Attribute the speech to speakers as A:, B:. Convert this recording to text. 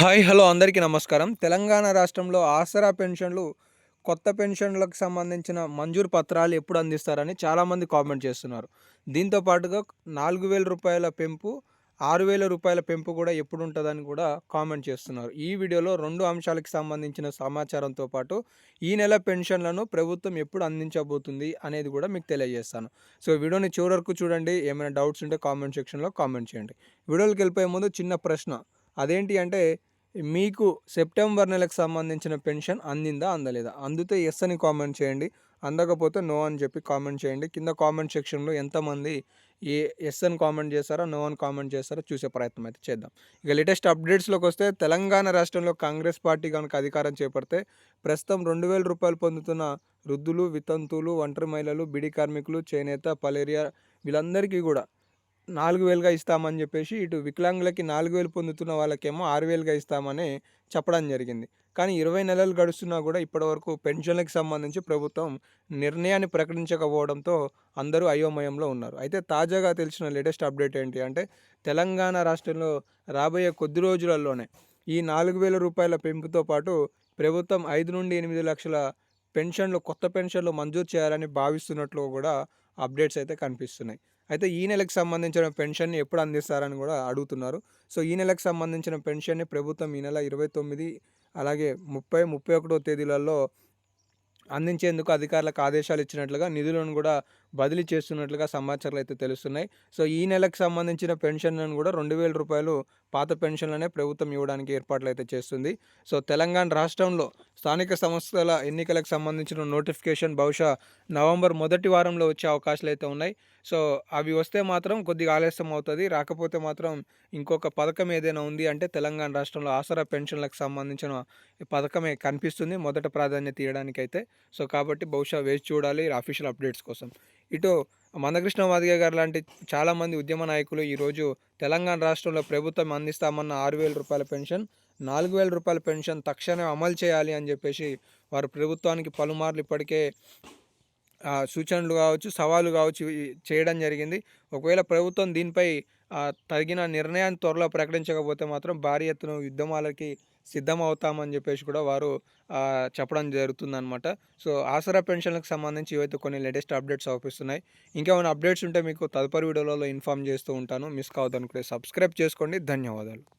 A: Hi hello అందరికీ నమస్కారం. తెలంగాణ రాష్ట్రంలో ఆసరా పెన్షన్లు కొత్త పెన్షన్లకు సంబంధించిన మంజూరు పత్రాలు ఎప్పుడు అందిస్తారని చాలామంది కామెంట్ చేస్తున్నారు. దీంతో పాటుగా నాలుగు వేల రూపాయల పెంపు ఆరు వేల రూపాయల పెంపు కూడా ఎప్పుడు ఉంటుందని కూడా కామెంట్ చేస్తున్నారు. ఈ వీడియోలో రెండు అంశాలకు సంబంధించిన సమాచారంతో పాటు ఈ నెల పెన్షన్లను ప్రభుత్వం ఎప్పుడు అందించబోతుంది అనేది కూడా మీకు తెలియజేస్తాను. సో వీడియోని చివరకు చూడండి. ఏమైనా డౌట్స్ ఉంటే కామెంట్ సెక్షన్లో కామెంట్ చేయండి. వీడియోకి వెళ్ళిపోయే ముందు చిన్న ప్రశ్న. అదేంటి అంటే మీకు సెప్టెంబర్ నెలకు సంబంధించిన పెన్షన్ అందిందా అందలేదా? అందితే ఎస్ అని కామెంట్ చేయండి. అందకపోతే నో అని చెప్పి కామెంట్ చేయండి. కింద కామెంట్ సెక్షన్లో ఎంతమంది ఏ ఎస్ అని కామెంట్ చేస్తారో నో అని కామెంట్ చేస్తారో చూసే ప్రయత్నం అయితే చేద్దాం. ఇక లేటెస్ట్ అప్డేట్స్లోకి వస్తే తెలంగాణ రాష్ట్రంలో కాంగ్రెస్ పార్టీ కనుక అధికారం చేపడితే ప్రస్తుతం రెండు వేల రూపాయలు పొందుతున్న వృద్ధులు వితంతువులు ఒంటరి మహిళలు బిడి కార్మికులు చేనేత పలేరియా వీళ్ళందరికీ కూడా నాలుగు వేలుగా ఇస్తామని చెప్పేసి ఇటు వికలాంగులకి నాలుగు వేలు పొందుతున్న వాళ్ళకేమో ఆరు వేలుగా ఇస్తామని చెప్పడం జరిగింది. కానీ ఇరవై నెలలు గడుస్తున్నా కూడా ఇప్పటివరకు పెన్షన్లకు సంబంధించి ప్రభుత్వం నిర్ణయాన్ని ప్రకటించకపోవడంతో అందరూ అయోమయంలో ఉన్నారు. అయితే తాజాగా తెలిసిన లేటెస్ట్ అప్డేట్ ఏంటి అంటే తెలంగాణ రాష్ట్రంలో రాబోయే కొద్ది రోజులలోనే ఈ నాలుగు వేల రూపాయల పెంపుతో పాటు ప్రభుత్వం ఐదు నుండి ఎనిమిది లక్షల పెన్షన్లు కొత్త పెన్షన్లు మంజూరు చేయాలని భావిస్తున్నట్లు కూడా అప్డేట్స్ అయితే కనిపిస్తున్నాయి. అయితే ఈ నెలకు సంబంధించిన పెన్షన్ని ఎప్పుడు అందిస్తారని కూడా అడుగుతున్నారు. సో ఈ నెలకు సంబంధించిన పెన్షన్ని ప్రభుత్వం ఈ నెల ఇరవై తొమ్మిది అలాగే ముప్పై ముప్పై ఒకటో తేదీలలో అందించేందుకు అధికారులకు ఆదేశాలు ఇచ్చినట్లుగా నిధులను కూడా బదిలీ చేస్తున్నట్లుగా సమాచారాలు అయితే తెలుస్తున్నాయి. సో ఈ నెలకు సంబంధించిన పెన్షన్లను కూడా రెండు వేల రూపాయలు పాత పెన్షన్లనే ప్రభుత్వం ఇవ్వడానికి ఏర్పాట్లు అయితే చేస్తుంది. సో తెలంగాణ రాష్ట్రంలో స్థానిక సంస్థల ఎన్నికలకు సంబంధించిన నోటిఫికేషన్ బహుశా నవంబర్ మొదటి వారంలో వచ్చే అవకాశాలు అయితే ఉన్నాయి. సో అవి వస్తే మాత్రం కొద్దిగా ఆలస్యం అవుతుంది. రాకపోతే మాత్రం ఇంకొక పథకం ఏదైనా ఉంది అంటే తెలంగాణ రాష్ట్రంలో ఆసరా పెన్షన్లకు సంబంధించిన పథకమే కనిపిస్తుంది. మొదట ప్రాధాన్యత ఇవ్వడానికైతే సో కాబట్టి బహుశా వేచి చూడాలి. అఫీషియల్ అప్డేట్స్ కోసం. ఇటు మందకృష్ణ మాదిగ గారు లాంటి చాలామంది ఉద్యమ నాయకులు ఈరోజు తెలంగాణ రాష్ట్రంలో ప్రభుత్వం అందిస్తామన్న ఆరు వేల రూపాయల పెన్షన్ నాలుగు వేల రూపాయల పెన్షన్ తక్షణమే అమలు చేయాలి అని చెప్పేసి వారు ప్రభుత్వానికి పలుమార్లు ఇప్పటికే సూచనలు కావచ్చు సవాలు కావచ్చు చేయడం జరిగింది. ఒకవేళ ప్రభుత్వం దీనిపై తగిన నిర్ణయాన్ని త్వరలో ప్రకటించకపోతే మాత్రం భారీ ఎత్తున యుద్ధమాలకి సిద్ధమవుతామని చెప్పేసి కూడా వారు చెప్పడం జరుగుతుందన్నమాట. సో ఆసరా పెన్షన్లకు సంబంధించి ఇవైతే కొన్ని లేటెస్ట్ అప్డేట్స్ అవుపిస్తున్నాయి ఇంకేమైనా అప్డేట్స్ ఉంటే మీకు తదుపరి వీడియోలలో ఇన్ఫామ్ చేస్తూ ఉంటాను. మిస్ కావద్దనుకుంటే సబ్స్క్రైబ్ చేసుకోండి. ధన్యవాదాలు.